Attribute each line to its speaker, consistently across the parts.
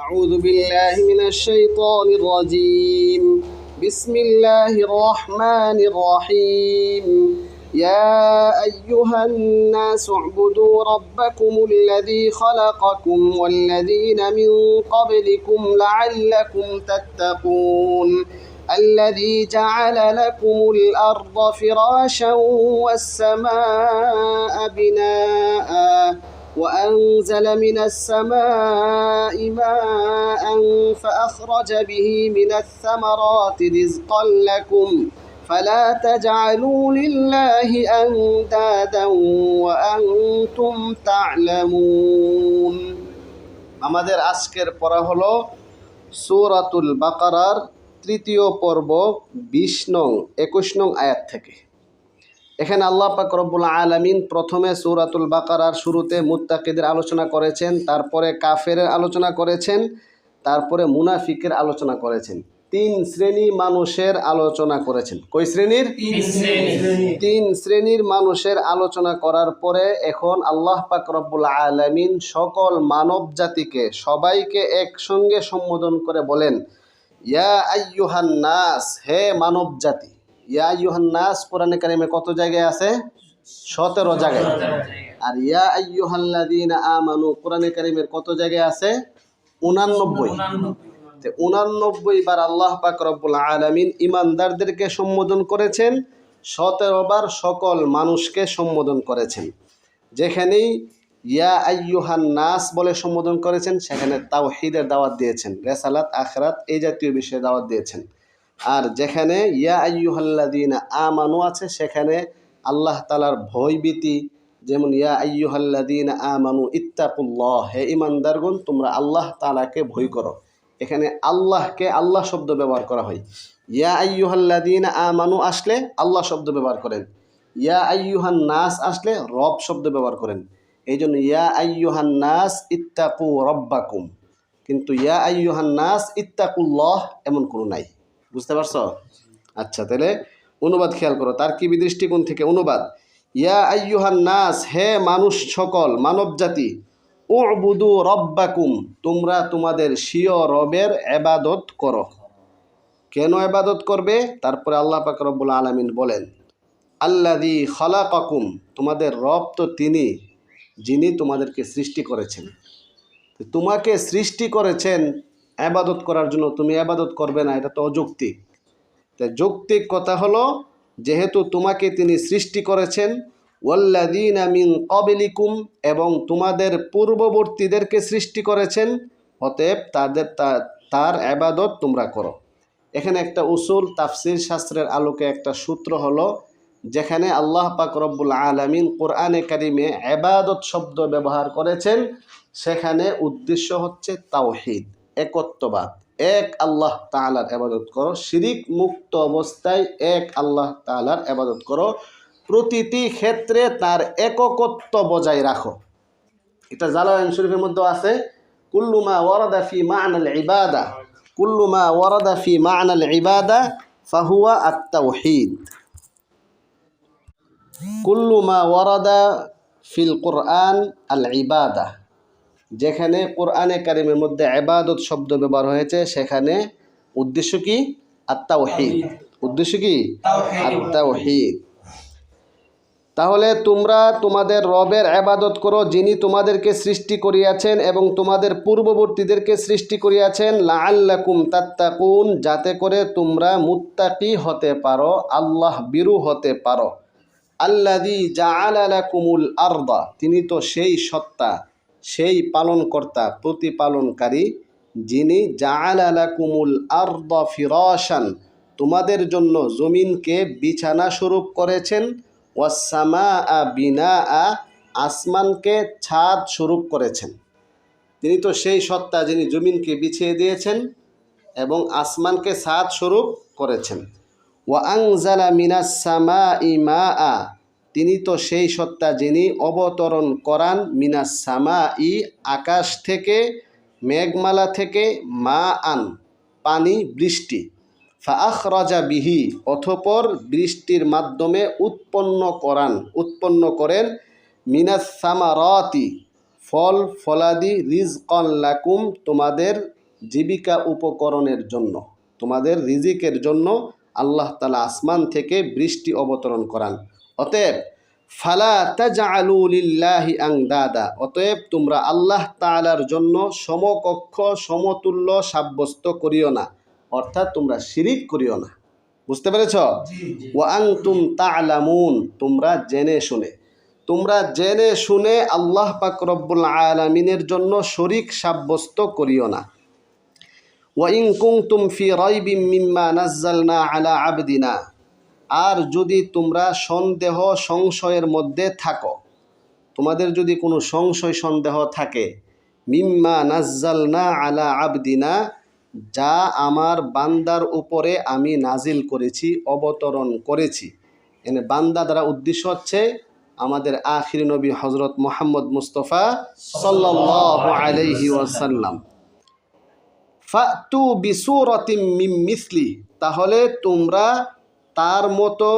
Speaker 1: أعوذ بالله من الشيطان الرجيم. بسم الله الرحمن الرحيم. يا أيها الناس اعبدوا ربكم الذي خلقكم والذين من قبلكم لعلكم تتقون. الذي جعل لكم الأرض فراشا والسماء بناءً. وأنزل من السماء ماء فأخرج به من الثمرات رزقا لكم فلا تجعلوا لله أندادا وأنتم تعلمون আমাদের আজকের পড়া হলো সূরাতুল বাকারার তৃতীয় পর্ব বিশ নং একুশ নং আয়াত থেকে এখানে আল্লাহ পাক রব্বুল আলমিন প্রথমে সূরাতুল বাকারার শুরুতে মুত্তাকিদের আলোচনা করেছেন তারপরে কাফের আলোচনা করেছেন তারপরে মুনাফিকের আলোচনা করেছেন। তিন শ্রেণি মানুষের আলোচনা করেছেন। কই শ্রেণির? তিন শ্রেণির মানুষের আলোচনা করার পরে এখন আল্লাহ পাক রব্বুল আলমিন সকল মানব জাতিকে সবাইকে একসঙ্গে সম্বোধন করে বলেন ইয়া আইয়ুহান নাস হে মানব জাতি ইয়া আইয়ুহান নাস, কোরআনে কারিমে কত জায়গায় আছে? সতেরো জায়গায়। আর ইয়া আইয়ুহাল্লাযীনা আমানু, কোরআনে কারিমের কত জায়গায় আছে? উনানব্বই। উনানব্বই বার আল্লাহ পাক রব্বুল আলামিন ইমানদারদেরকে সম্বোধন করেছেন, সতেরো বার সকল মানুষকে সম্বোধন করেছেন। যেখানেই ইয়া আইয়ুহান নাস বলে সম্বোধন করেছেন, সেখানে তাওহিদের দাওয়াত দিয়েছেন, রেসালাত, আখরাত এই জাতীয় বিষয়ে দাওয়াত দিয়েছেন। আর যেখানে ইয়া আইয়ুহাল্লাদিন আমানু আছে, সেখানে আল্লাহ তালার ভয়ভীতি, যেমন ইয়া আইয়ুহাল্লাদিন আমানু ইত্তাকুল্লাহ, হে ইমানদারগুন তোমরা আল্লাহ তালাকে ভয় করো। এখানে আল্লাহকে আল্লাহ শব্দ ব্যবহার করা হয়। ইয়া আইয়ুহাল্লাদিন আমানু আসলে আল্লাহ শব্দ ব্যবহার করেন। ইয়া আইয়ুহান নাস আসলে রব শব্দ ব্যবহার করেন। এই জন্য ইয়া আইয়ুহান নাস ইত্তাকু রব্বাকুম। কিন্তু ইয়া আইয়ুহান নাস ইত্তাকুল্লাহ এমন কোনো নাই। বুঝতে পারছ? আচ্ছা তাহলে অনুবাদ খেয়াল করো, তার কি দৃষ্টিকোণ থেকে? অনুবাদ, ইয়া আইয়ুহান নাস, হে মানুষ সকল, মানব জাতি, উবুদু রব্বাকুম, তোমরা তোমাদের স্বীয় রবের এবাদত করো। কেন এবাদত করবে? তারপরে আল্লাহ পাক রব্বুল আলমিন বলেন আল্লাদি খলাকাকুম, তোমাদের রব তো তিনি, যিনি তোমাদেরকে সৃষ্টি করেছেন। তোমাকে সৃষ্টি করেছেন আবাদত করার জন্য তুমি আবাদত করবে না, এটা তো অযৌক্তিক। তাই যৌক্তিক কথা হলো, যেহেতু তোমাকে তিনি সৃষ্টি করেছেন ওয়াল্লাদিন আমিন কবেলিকুম এবং তোমাদের পূর্ববর্তীদেরকে সৃষ্টি করেছেন, অতএব তাদের তার আবাদত তোমরা করো। এখানে একটা উসুল তাফসির শাস্ত্রের আলোকে একটা সূত্র হলো, যেখানে আল্লাহ পাক রব্বুল আলামিন কোরআনে কারিমে আবাদত শব্দ ব্যবহার করেছেন, সেখানে উদ্দেশ্য হচ্ছে তাওহিদ। একত্ববাদ। এক আল্লাহ তাআলার আবাদত করো, শিরিক মুক্ত অবস্থায় এক আল্লাহ তাআলার আবাদত করো। প্রতিটি ক্ষেত্রে তার এককত্ব বজায় রাখো। এটা জালালাইন শরীফের মধ্যে আছে কুল্লুমা ওয়ারাদা ফি মা'নাল ইবাদা কুল্লুমা ওয়ারাদা ফি মা'নাল ইবাদা ফাহুয়া আত-তাওহীদ। কুল্লুমা ওয়ারাদা ফিল কোরআন আল ইবাদা যেখানে কোরআনে কারিমের মধ্যে এবাদত শব্দ ব্যবহার হয়েছে সেখানে উদ্দেশ্য কি? আত্মাওহিদ। উদ্দেশ্য কি? আত্মাওহিদ। তাহলে তোমরা তোমাদের রবের আবাদত করো যিনি তোমাদেরকে সৃষ্টি করিয়াছেন এবং তোমাদের পূর্ববর্তীদেরকে সৃষ্টি করিয়াছেন। লাআল্লাকুম তাত্তাকুন যাতে করে তোমরা মুত্তাকি হতে পারো আল্লাহ বিরু হতে পারো। আল্লাদি জাআলাকুমুল আরদা তিনি তো সেই সত্তা। সেই পালনকর্তা, প্রতিপালনকারী, যিনি জাআলাকুমুল আরদা ফিরাশান, তোমাদের জন্য জমিনকে বিছানা স্বরূপ করেছেন ওয়াসামা আ বিনা আ আসমানকে ছাদ স্বরূপ করেছেন। তিনি তো সেই সত্তা যিনি জমিনকে বিছিয়ে দিয়েছেন এবং আসমানকে ছাদ স্বরূপ করেছেন। ওয়া আংজালা মিনাস সামা ইমা আ তিনি তো সেই সত্তা যিনি অবতরণ করান মিনাস সামা ই আকাশ থেকে, মেঘমালা থেকে মা আন পানি, বৃষ্টি। ফাআখরাজা বিহি, অথপর বৃষ্টির মাধ্যমে উৎপন্ন করান, উৎপন্ন করেন মিনাস সামারাতি, ফল ফলাদি রিজকন লাকুম, তোমাদের জীবিকা উপকরণের জন্য, তোমাদের রিজিকের জন্য আল্লাহ তালা আসমান থেকে বৃষ্টি অবতরণ করান। অতএব ফালা তাজআলু লিল্লাহি আংদাদা। অতএব তোমরা আল্লাহ তাআলার জন্য সমকক্ষ সমতুল্য সাব্যস্ত করিও না। অর্থাৎ তোমরা শিরিক করিও না। বুঝতে পেরেছ? ওয়া আনতুম তা'লামুন তোমরা জেনে শুনে। তোমরা জেনে শুনে আল্লাহ পাক রব্বুল আলামিনের জন্য শরিক সাব্যস্ত করিও না। ওয়াইন কুনতুম ফি রাইবিম মিম্মা নাজ্জালনা আলা আবদিনা। আর যদি তোমরা সন্দেহ সংশয়ের মধ্যে থাকো, তোমাদের যদি কোনো সংশয় সন্দেহ থাকে, মিম্মা নাজ্জালনা আলা আবদিনা যা আমার বান্দার উপরে আমি নাজিল করেছি, অবতরণ করেছি। এনে বান্দা দ্বারা উদ্দেশ্য হচ্ছে আমাদের আখির নবী হজরত মোহাম্মদ মুস্তফা সাল্লাল্লাহু আলাইহি ওয়াসাল্লাম। ফাতু বিসুরতিম মিম মিসলি তাহলে তোমরা তার মতো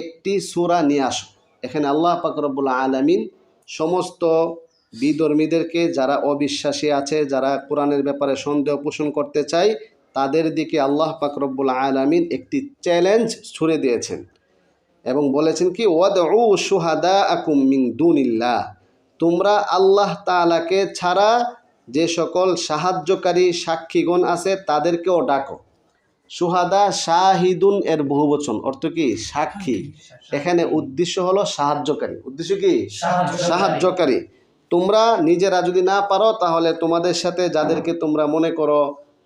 Speaker 1: একটি সুরা নিয়ে আসো। এখানে আল্লাহ পাক রব্বুল আলামিন সমস্ত বিধর্মীদেরকে যারা অবিশ্বাসী আছে, যারা কোরআনের ব্যাপারে সন্দেহ পোষণ করতে চায়, তাদের দিকে আল্লাহ পাক রব্বুল আলামিন একটি চ্যালেঞ্জ ছুড়ে দিয়েছেন এবং বলেছেন কি ওয়াদ উ সুহাদা আকুম মিং দুনিল্লাহ। তোমরা আল্লাহ তাআলাকে ছাড়া যে সকল সাহায্যকারী সাক্ষীগণ আছে, তাদেরকেও ডাকো। সুহাদা শাহিদুন এর বহুবচন অর্থ কি? সাক্ষী। এখানে উদ্দেশ্য হলো সাহায্যকারী। উদ্দেশ্য কি? সাহায্যকারী। তোমরা নিজেরা যদি না পারো তাহলে তোমাদের সাথে যাদেরকে তোমরা মনে করো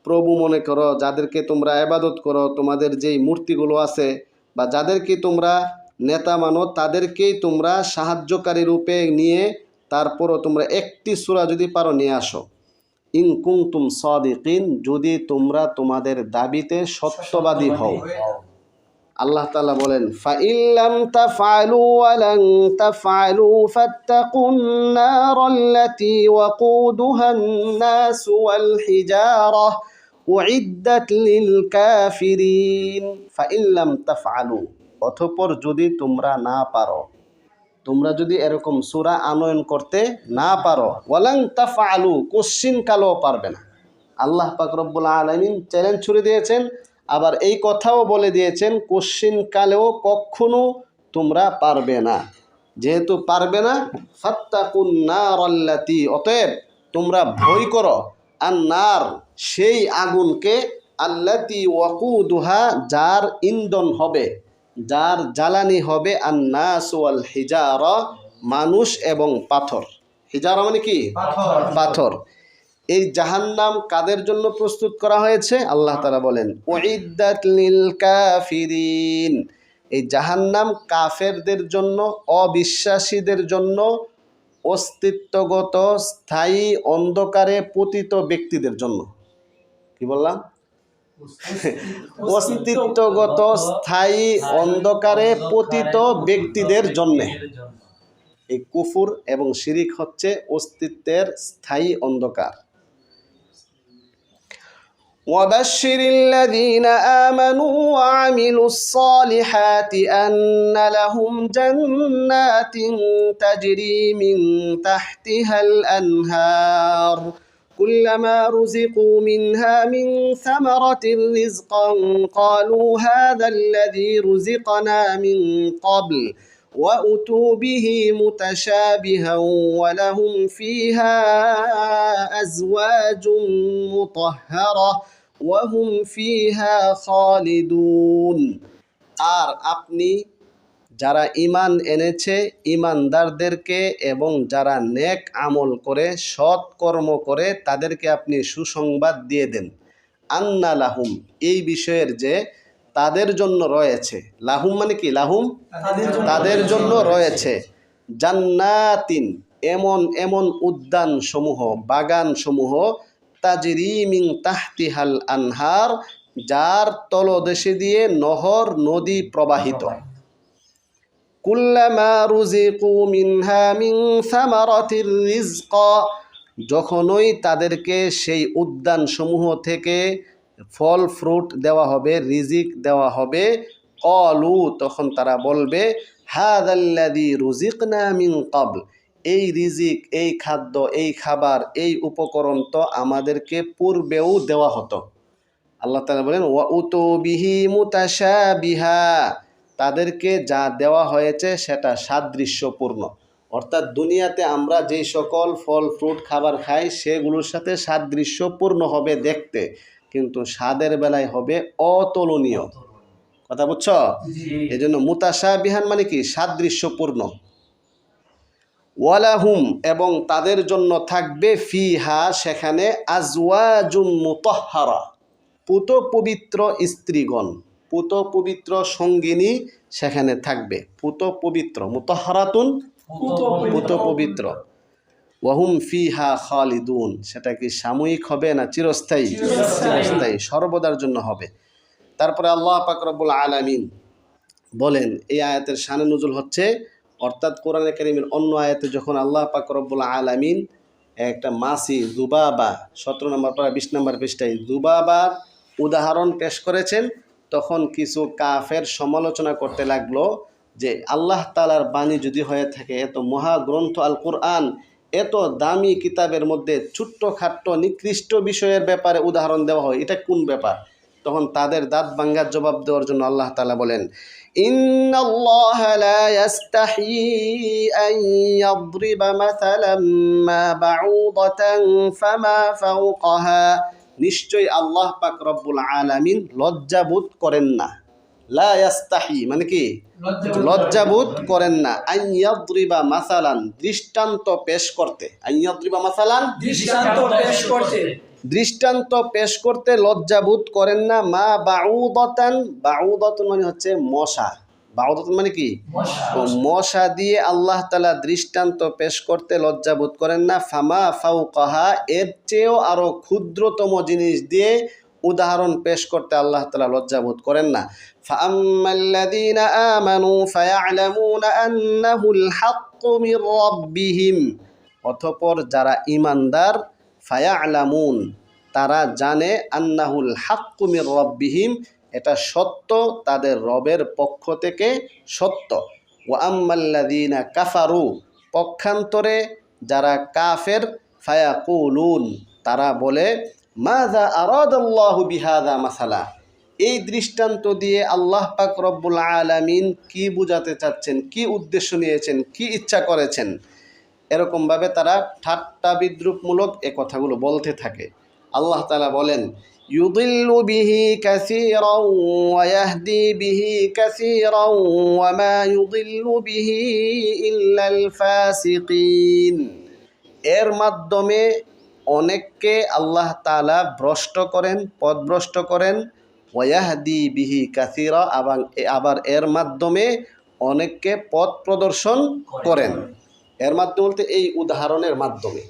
Speaker 1: প্রভু মনে করো যাদেরকে তোমরা আবাদত করো তোমাদের যেই মূর্তিগুলো আছে বা যাদেরকে তোমরা নেতা মানো তাদেরকেই তোমরা সাহায্যকারী রূপে নিয়ে তারপরও তোমরা একটি সুরা যদি পারো নিয়ে আসো। কুনতুম সাদিকিন, যদি তোমরা তোমাদের দাবিতে সত্যবাদী হও। আল্লাহ তাআলা বলেন ফাইল্লাম তাফআলু ওয়ালান তাফআলু ফাত্তাকুন নারাল্লাতী ওয়াকুদুহান নাস ওয়াল হিজারাহ উইদ্দাত লিল কাফিরিন। ফাইল্লাম তাফআলু অতঃপর যদি তোমরা না পারো। তোমরা যদি এরকম সুরা আনয়ন করতে না পারো, ওয়ালাং তাফআলু, কোশ্চিন কালও পারবে না। আল্লাহ পাক রব্বুল আলামিন চ্যালেঞ্জ ছুড়ে দিয়েছেন, আবার এই কথাও বলে দিয়েছেন, কোশ্চিন কালেও কখনো তোমরা পারবে না। যেহেতু পারবে না, ফাত্তাকুন নারাল্লাতি, অতএব তোমরা ভয় করো, আর নার সেই আগুনকে আল্লাতি ওয়াকুদুহা, যার ইন্ধন হবে। যার জ্বালানি হবে আন্নাস ওয়াল হিজারা মানুষ এবং পাথর। হিজারা মানে কি? পাথর। এই জাহান্নাম কাদের জন্য প্রস্তুত করা হয়েছে? আল্লাহ তারা বলেন লিল কাফিরিন। এই জাহান্নাম কাফেরদের জন্য অবিশ্বাসীদের জন্য অস্তিত্বগত স্থায়ী অন্ধকারে পতিত ব্যক্তিদের জন্য। কি বললাম? অস্তিত্বগত স্থায়ী অন্ধকারে পতিত ব্যক্তিদের জন্যে এই কুফুর এবং শিরিক হচ্ছে অস্তিত্বের স্থায়ী অন্ধকার وبشر الذين آمنوا وعملوا الصالحات أن لهم جنات تجري من تحتها الأنهار كلما رزقوا منها من ثمرة رزقا قالوا هذا الذي رزقنا من قبل وأتوا به متشابها ولهم فيها أزواج مطهرة وهم فيها خالدون আর আপনি যারা ইমান এনেছে ইমানদারদেরকে এবং যারা নেক আমল করে সৎ কর্ম করে তাদেরকে আপনি সুসংবাদ দিয়ে দেন। আন্না লাহুম এই বিষয়ের যে তাদের জন্য রয়েছে। লাহুম মানে কি? লাহুম? তাদের জন্য রয়েছে। জান্নাতিন এমন এমন উদ্যান সমূহ বাগান সমূহ তাজরিমিং তাহতিহাল আনহার যার তলদেশে দিয়ে নহর নদী প্রবাহিত। কুল্লামা রুজিকু মিনহা মিন সামারাতির রিজকা যখনই তাদেরকে সেই উদ্যান সমূহ থেকে ফল, ফ্রুট দেওয়া হবে, রিজিক দেওয়া হবে কলু তখন তারা বলবে হাদাল্লাদি রুজিকনা মিন কবল এই রিজিক, এই খাদ্য, এই খাবার, এই উপকরণ তো আমাদেরকে পূর্বেও দেওয়া হতো। আল্লাহ তালা বলেন, ওয়া উতো বিহি মুতাশা বিহা তাদেরকে যা দেওয়া হয়েছে সেটা সাদৃশ্যপূর্ণ। অর্থাৎ দুনিয়াতে আমরা যেই সকল ফল ফ্রুট খাবার খাই সেগুলোর সাথে সাদৃশ্যপূর্ণ হবে দেখতে। কিন্তু স্বাদের বেলায় হবে অতুলনীয়। কথা বুঝছ? এই জন্য মুতাশা বিহান মানে কি? সাদৃশ্যপূর্ণ। ওয়ালাহুম এবং তাদের জন্য থাকবে ফিহা সেখানে আজওয়াজুম মুতহারা পুত পবিত্র স্ত্রীগণ। পুত পবিত্র সঙ্গিনী সেখানে থাকবে। পুত পবিত্র মুতহারাতুন পুত পবিত্র। ওয়াহুম ফিহা খালিদুন সেটা কি সাময়িক হবে না চিরস্থায়ী? চিরস্থায়ী। সর্বদার জন্য হবে। তারপরে আল্লাহ পাক রব্বুল আলামিন বলেন এই আয়াতের শানে নজুল হচ্ছে অর্থাৎ কোরআনে কারিমের অন্য আয়াতে যখন আল্লাহ পাক রব্বুল আলামিন একটা মাসি জুবাবা সতেরো নম্বর বিশ নম্বর পৃষ্ঠায় জুবাবার উদাহরণ পেশ করেছেন তখন কিছু কাফের সমালোচনা করতে লাগল যে আল্লাহ তালার বাণী যদি হয়ে থাকে, এত মহাগ্রন্থ আল কোরআন এত দামি কিতাবের মধ্যে ছোট্ট খাট্ট নিকৃষ্ট বিষয়ের ব্যাপারে উদাহরণ দেওয়া হয়, এটা কোন ব্যাপার? তখন তাদের দাঁত ভাঙ্গার জবাব দেওয়ার জন্য আল্লাহ তালা বলেন إن নিশ্চয়ই আল্লাহ পাক রব্বুল আলামিন লজ্জাবোধ করেন না। লাস্তাহি মানে কি? লজ্জাবোধ করেন না। আইয়াদ্রিবা মাসালান দৃষ্টান্ত পেশ করতে। আইয়াদ্রিবা মাসালান?
Speaker 2: দৃষ্টান্ত পেশ করতে।
Speaker 1: দৃষ্টান্ত পেশ করতে লজ্জাবোধ করেন না। মা বাউদতান বাউদতন মানে হচ্ছে মশা। বাউদাত মানে কি? মশা। দিয়ে আল্লাহ তালা দৃষ্টান্ত পেশ করতে লজ্জাবোধ করেন না। ফামা ফাউ কাহা এর চেয়েও আরও ক্ষুদ্রতম জিনিস দিয়ে উদাহরণ পেশ করতে আল্লাহ তালা লজ্জাবোধ করেন না। আমানু অথপর যারা ইমানদার ফায়া আলামুন তারা জানে আন্নাহুল হাক্কুমির রব্বিহিম এটা সত্য, তাদের রবের পক্ষ থেকে সত্য। ও আম্মাল্লাদিনা কাফারু, পক্ষান্তরে যারা কাফের, ফায়াকুলুন, তারা বলে, মাযা আরাদাল্লাহু বিহাদা মাসালা? এই দৃষ্টান্ত দিয়ে আল্লাহ পাক রব্বুল আলামিন কি বুঝাতে চাচ্ছেন, কি উদ্দেশ্য নিয়েছেন, কি ইচ্ছা করেছেন? এরকমভাবে তারা ঠাট্টা বিদ্রুপমূলক এ কথাগুলো বলতে থাকে। আল্লাহ তালা বলেন কাসীরাও ওয়া ইয়াহদি বিহি কাসীরাও ওয়া মা ইউদিল্লু বিহি ইল্লাল ফাসিকিন এর মাধ্যমে অনেককে আল্লাহ তাআলা ভ্রষ্ট করেন পথভ্রষ্ট করেন। ওয়াহদি বিহি কাসিরা আবার আবার এর মাধ্যমে অনেককে পথ প্রদর্শন করেন। এর মাধ্যমে বলতে এই উদাহরণের মাধ্যমে।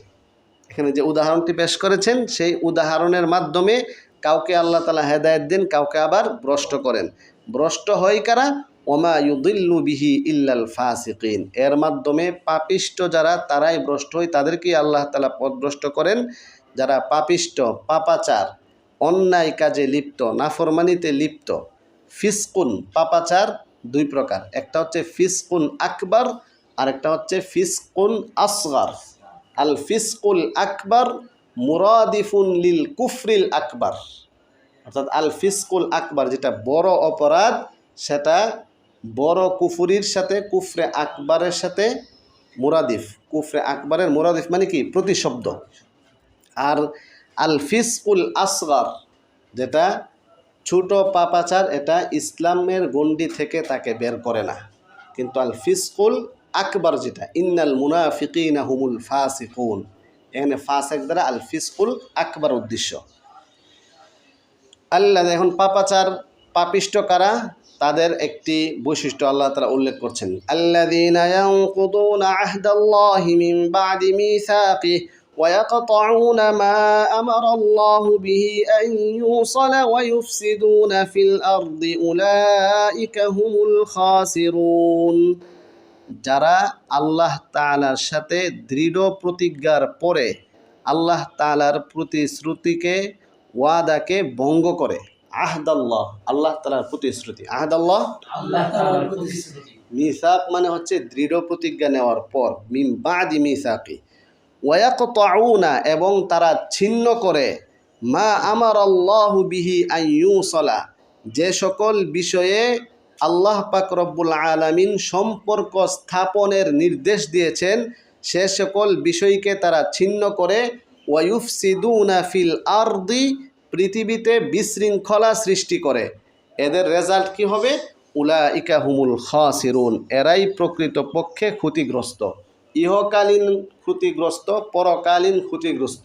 Speaker 1: এখানে যে উদাহরণটি পেশ করেছেন, সেই উদাহরণের মাধ্যমে কাউকে আল্লাহ তালা হেদায়ত দেন, কাউকে আবার ভ্রষ্ট করেন। ভ্রষ্ট হয় কারা? ওমা ইউদিল্লু বিহি ইল্লাল ফাসিকিন। এর মাধ্যমে পাপিষ্ট যারা, তারাই ভ্রষ্ট হয়। তাদেরকেই আল্লাহ তালা পথভ্রষ্ট করেন। যারা পাপিষ্ট, পাপাচার, অন্যায় কাজে লিপ্ত, নাফরমানিতে লিপ্ত, ফিসকুন, পাপাচার দুই প্রকার। একটা হচ্ছে ফিসকুন আকবর, আরেকটা হচ্ছে ফিসকুন আসগার। আল ফিসকুল আকবর মুরাদিফুন লিল কুফরিল আকবর। অর্থাৎ আল ফিসকুল আকবর, যেটা বড় অপরাধ, সেটা বড় কুফুরির সাথে, কুফরে আকবরের সাথে মুরাদিফ। কুফরে আকবরের মুরাদিফ মানে কি? প্রতিশব্দ। আর আল ফিসকুল আসগার, যেটা ছোট পাপাচার, এটা ইসলামের গণ্ডি থেকে তাকে বের করে না। কিন্তু আল ফিসকুল আকবর যেটা, ইন্নাল মুনাফিকিনা হুমুল ফাসিকুন। এখানে ফাসেক দ্বারা আল ফিসকুল আকবর উদ্দেশ্য আল্লাহ এখন পাপাচার পাপিষ্ট কারা তাদের একটি বৈশিষ্ট্য আল্লাহ তারা উল্লেখ করছেন আল্লাযীনা ইয়ানকুদুনা আহদাল্লাহি মিন বাদি মিসাকিহি ويقطعون ما أمر الله به أن يوصل ويفسدون في الأرض أولئك هم الخاسرون যারা আল্লাহ তালার সাথে দৃঢ় প্রতিজ্ঞার পরে আল্লাহ তালার প্রতিশ্রুতিকে ওয়াদাকে ভঙ্গ করে। আহদাল্লাহ আল্লাহ তালার প্রতিশ্রুতি। আহদাল্লাহ
Speaker 2: আল্লাহ তাআলার প্রতিশ্রুতি।
Speaker 1: মিসাক মানে হচ্ছে দৃঢ় প্রতিজ্ঞা নেওয়ার পর। মিম বাদি মিসাকি। ওয়াকতাউনা এবং তারা ছিন্ন করে। মা আমার আল্লাহ বিহি আইয়ুসলা যে সকল বিষয়ে আল্লাহ পাক রব্বুল আলামিন সম্পর্ক স্থাপনের নির্দেশ দিয়েছেন। সে সকল বিষয়কে তারা ছিন্ন করে, ওয়ায়ুফসিদুনা ফিল আরদি, পৃথিবীতে বিশৃঙ্খলা সৃষ্টি করে। এদের রেজাল্ট কি হবে? উলা ইকা হুমুল খাসিরুন, এরাই প্রকৃত পক্ষে ক্ষতিগ্রস্ত। ইহকালীন ক্ষতিগ্রস্ত, পরকালীন ক্ষতিগ্রস্ত।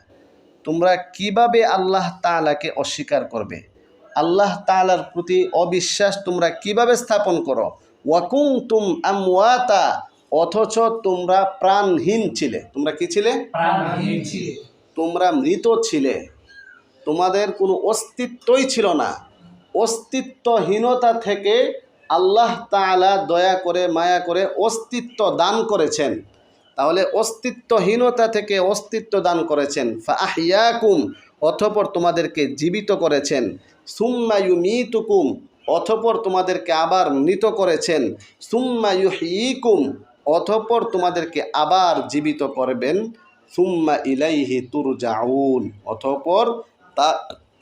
Speaker 1: তোমরা কীভাবে আল্লাহ তাআলাকে অস্বীকার করবে? আল্লাহ তাআলার প্রতি অবিশ্বাস তোমরা কীভাবে স্থাপন করো? ওয়াকুম তুম আমওয়াতা অথচ তোমরা প্রাণহীন ছিলে। তোমরা কি ছিলে?
Speaker 2: প্রাণহীন ছিলে।
Speaker 1: তোমরা মৃত ছিলে। তোমাদের কোনো অস্তিত্বই ছিল না। অস্তিত্বহীনতা থেকে আল্লাহ তাআলা দয়া করে মায়া করে অস্তিত্ব দান করেছেন। তাহলে অস্তিত্বহীনতা থেকে অস্তিত্ব দান করেছেন। ফাহিয়াকুম অথপর তোমাদেরকে জীবিত করেছেন। সুম্মা ইউমিতুকুম, অথপর তোমাদেরকে আবার মৃত করেছেন। সুম্মা ইউহয়িকুম অথপর তোমাদেরকে আবার জীবিত করবেন। সুম্মা ইলাইহি তুরজাউন, অথপর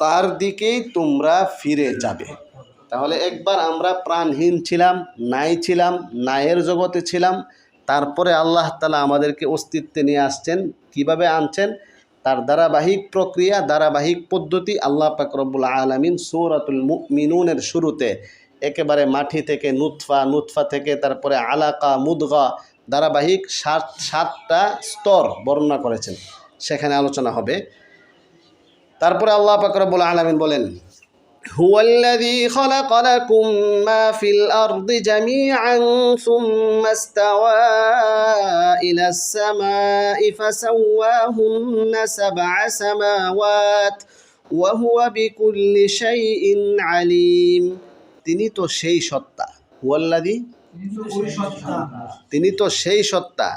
Speaker 1: তার দিকেই তোমরা ফিরে যাবে। তাহলে একবার আমরা প্রাণহীন ছিলাম, নাই ছিলাম, নায়ের জগতে ছিলাম তারপরে আল্লাহ তালা আমাদেরকে অস্তিত্বে নিয়ে আসছেন, কীভাবে আনছেন? তার ধারাবাহিক প্রক্রিয়া, ধারাবাহিক পদ্ধতি আল্লাহ পাকরবুল আলমিন সৌরাতুল মিনুনের শুরুতে একেবারে মাটি থেকে নুৎফা নুৎফা থেকে তারপরে আলাকা, মুদগা, ধারাবাহিক সাত, সাতটা স্তর বর্ণনা করেছেন। সেখানে আলোচনা হবে। তারপরে আল্লাহ পাকরবুল আলমিন বলেন هو الذي خلق لكم ما في الأرض جميعا ثم استوى إلى السماء فسواهن سبع سماوات وهو بكل شيء عليم তিনি তো সেই সত্তা হুয়াল্লাদি
Speaker 2: কিন্তু ওই সত্তা
Speaker 1: তিনি তো সেই সত্তা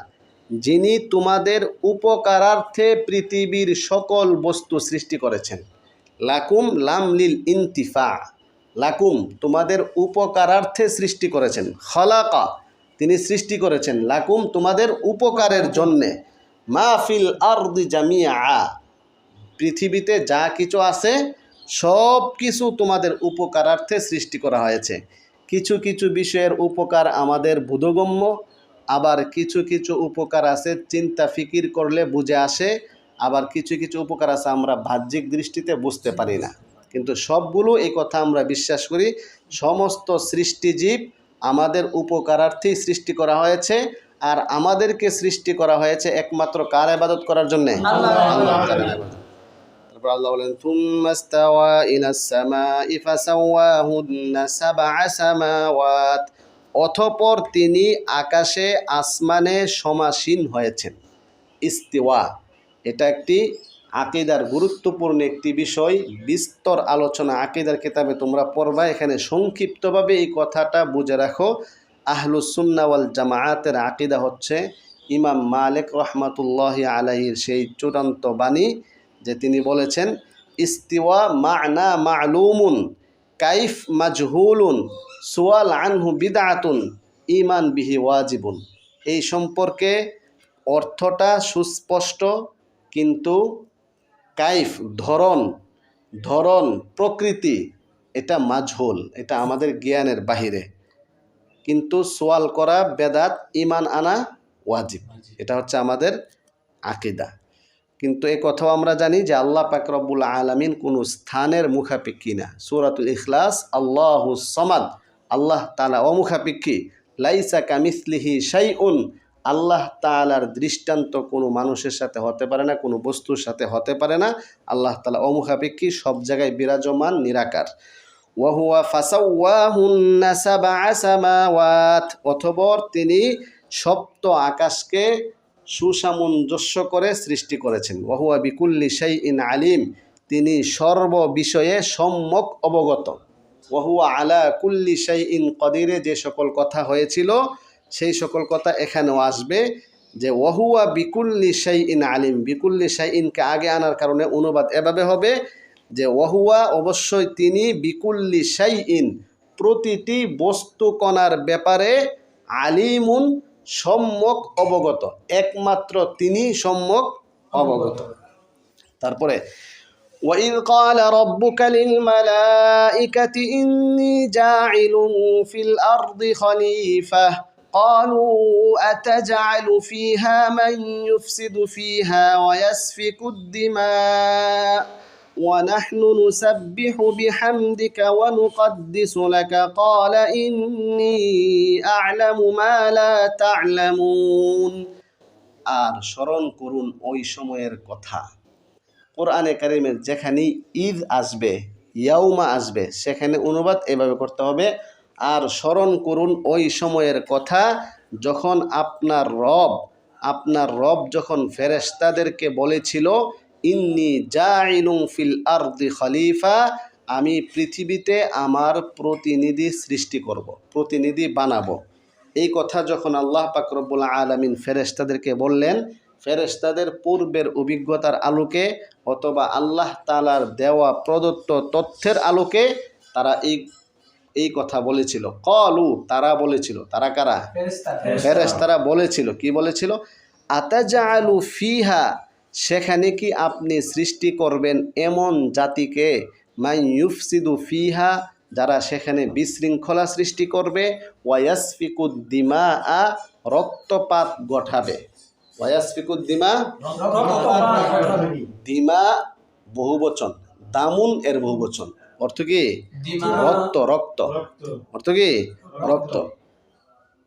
Speaker 1: যিনি তোমাদের উপকারার্থে পৃথিবীর সকল বস্তু সৃষ্টি করেছেন লাকুম লাম লিল ইন্তিফা। লাকুম, তোমাদের উপকারার্থে সৃষ্টি করেছেন। খলাকা, তিনি সৃষ্টি করেছেন। লাকুম, তোমাদের উপকারের জন্যে। মাহফিল আরদি জামিয়া। পৃথিবীতে যা কিছু আছে, সব কিছু তোমাদের উপকারার্থে সৃষ্টি করা হয়েছে। কিছু কিছু বিষয়ের উপকার আমাদের বোধগম্য, আবার কিছু কিছু উপকার আছে, চিন্তা ফিকির করলে বুঝে আসে আবার কিছু কিছু উপকার আছে আমরা বাহ্যিক দৃষ্টিতে বুঝতে পারি না। কিন্তু সবগুলো এই কথা আমরা বিশ্বাস করি সমস্ত সৃষ্টিজীব আমাদের উপকারার্থেই সৃষ্টি করা হয়েছে আর আমাদেরকে সৃষ্টি করা হয়েছে একমাত্র কার আবাদত করার জন্যে? অথপর তিনি আকাশে আসমানে সমাসীন হয়েছেন। ইস্তিওয়া এটা একটি আকিদার গুরুত্বপূর্ণ একটি বিষয়। বিস্তর আলোচনা আকিদার কিতাবে তোমরা পড়বা। এখানে সংক্ষিপ্তভাবে এই কথাটা বুঝে রাখো। আহলুসুন্নাওয়াল জামায়াতের আকিদা হচ্ছে ইমাম মালিক রহমাতুল্লাহ আলাইহির সেই চূড়ান্ত বাণী যে তিনি বলেছেন, ইস্তিওয়া মা'না মা'লুমুন, কাইফ মাজহুলুন, সুয়াল আনহু বিদআতুন ইমান বিহি ওয়াজিবুন। এই সম্পর্কে অর্থটা সুস্পষ্ট। কিন্তু কাইফ ধরন ধরন প্রকৃতি, এটা মাঝহুল, এটা আমাদের জ্ঞানের বাহিরে। কিন্তু সোয়াল করা, বেদাত ইমান আনা ওয়াজিব। এটা হচ্ছে আমাদের আকিদা। কিন্তু এই কথাও আমরা জানি যে আল্লাহ পাক রব্বুল আলামিন কোনো স্থানের মুখাপেক্ষী না। সুরাতুল ইখলাস, আল্লাহু সমাদ, আল্লাহ তাআলা অমুখাপেক্ষী। লাইসা কামিসলিহি শাইউন আল্লাহ তাআলার দৃষ্টান্ত কোনো মানুষের সাথে হতে পারে না, কোনো বস্তুর সাথে হতে পারে না। আল্লাহ তালা অমুখাপেক্ষী সব জায়গায় বিরাজমান, নিরাকার। ওয়াহুয়া ফাসাওয়াহুন্না সাবআ সামাওয়াত অথবর তিনি সপ্ত আকাশকে সুসামঞ্জস্য করে সৃষ্টি করেছেন। ওহুয়া বিকুল্লি সেই ইন আলিম, তিনি সর্ব বিষয়ে সম্যক অবগত। ওহুয়া আলা কুল্লি সেই ইন কদিরে, যে সকল কথা হয়েছিল সেই সকল কথা এখানেও আসবে যে ওহুয়া বিকুল্লি সেই ইন আলিম বিকুল্লি সেই ইনকে আগে আনার কারণে অনুবাদ এভাবে হবে যে ওহুয়া অবশ্যই তিনি বিকুল্লি সেই ইন প্রতিটি বস্তু কণার ব্যাপারে আলিমুন সম্যক অবগত একমাত্র তিনি সম্যক অবগত তারপরে وإذ قال ربك للملائكة إني جاعل في الأرض خليفة قالوا أتجعل فيها من يفسد فيها ويسفك الدماء ونحن نسبح بحمدك ونقدس لك قال إني أعلم ما لا تعلمون আর স্মরণ করুন ওই সময়ের কথা কোরআনে কারিমের যেখানেই ঈদ আসবে ইয়াউমা আসবে সেখানে অনুবাদ এভাবে করতে হবে আর স্মরণ করুন ওই সময়ের কথা, যখন আপনার রব আপনার রব যখন ফেরেশতাদেরকে বলেছিল, ইন্নি জাইলুম ফিল আরদি খলিফা আমি পৃথিবীতে আমার প্রতিনিধি সৃষ্টি করব, প্রতিনিধি বানাবো। এই কথা যখন আল্লাহ পাক রব্বুল আলমিন ফেরেশতাদেরকে বললেন, ফেরেশতাদের পূর্বের অভিজ্ঞতার আলোকে অথবা আল্লাহ তালার দেওয়া প্রদত্ত তথ্যের আলোকে, তারা এই এই কথা বলেছিল। কলু তারা বলেছিল। তারা কারা? ফেরেশ তারা বলেছিল। কি বলেছিল? আতাজা আলু ফিহা সেখানে কি আপনি সৃষ্টি করবেন এমন জাতিকে? মাই ইউফসিদু ফিহা যারা সেখানে বিশৃঙ্খলা সৃষ্টি করবে। ওয়াসফিকুদ্দিমা আ রক্তপাত ঘটাবে। ওয়াসফিকুদ্দিমা দিমা বহুবচন। দামুন এর বহুবচন। অর্থ কি? রক্ত রক্ত। অর্থ কি? রক্ত।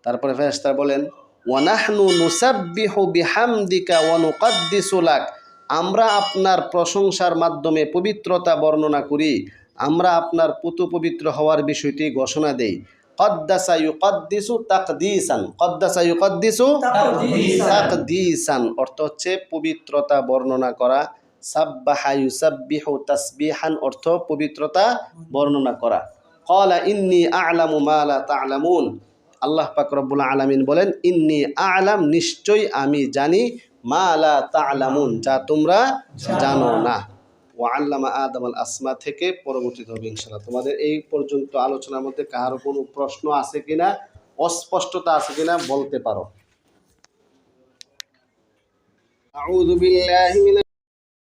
Speaker 1: তারপরে ফেরেশতা বলেন ওয়ানাহনু নুসাব্বিহু বিহামদিকা ওয়া নুকাদ্দিসু লাক। আমরা আপনার প্রশংসার মাধ্যমে পবিত্রতা বর্ণনা করি। আমরা আপনার পুতু পবিত্র হওয়ার বিষয়টি ঘোষণা দেই। কদ্দাসা ইউকাদ্দিসু তাকদিসান। কদ্দাসা ইউকাদ্দিসু
Speaker 2: তাকদীসান।
Speaker 1: তাকদিসান। অর্থ হচ্ছে পবিত্রতা বর্ণনা করা। সাব্বাহা ইউসাব্বিহু তাসবিহান অর্থ পবিত্রতা বর্ণনা করা। ক্বালা, ইন্নী আ'লামু মা লা তা'লামুন। আল্লাহ আলামিন বলেন, ইন্নী আ'লাম আমি জানি মা লা তা'লামুন, যা তোমরা জানো না। ওয়া আল্লামা আদম আল আসমা থেকে পরবর্তীতে হবে ইনশাআল্লাহ। তোমাদের এই পর্যন্ত আলোচনার মধ্যে কারও কোনো প্রশ্ন আছে কিনা, অস্পষ্টতা আছে কিনা বলতে পারো। আউযু বিল্লাহি মিনাশ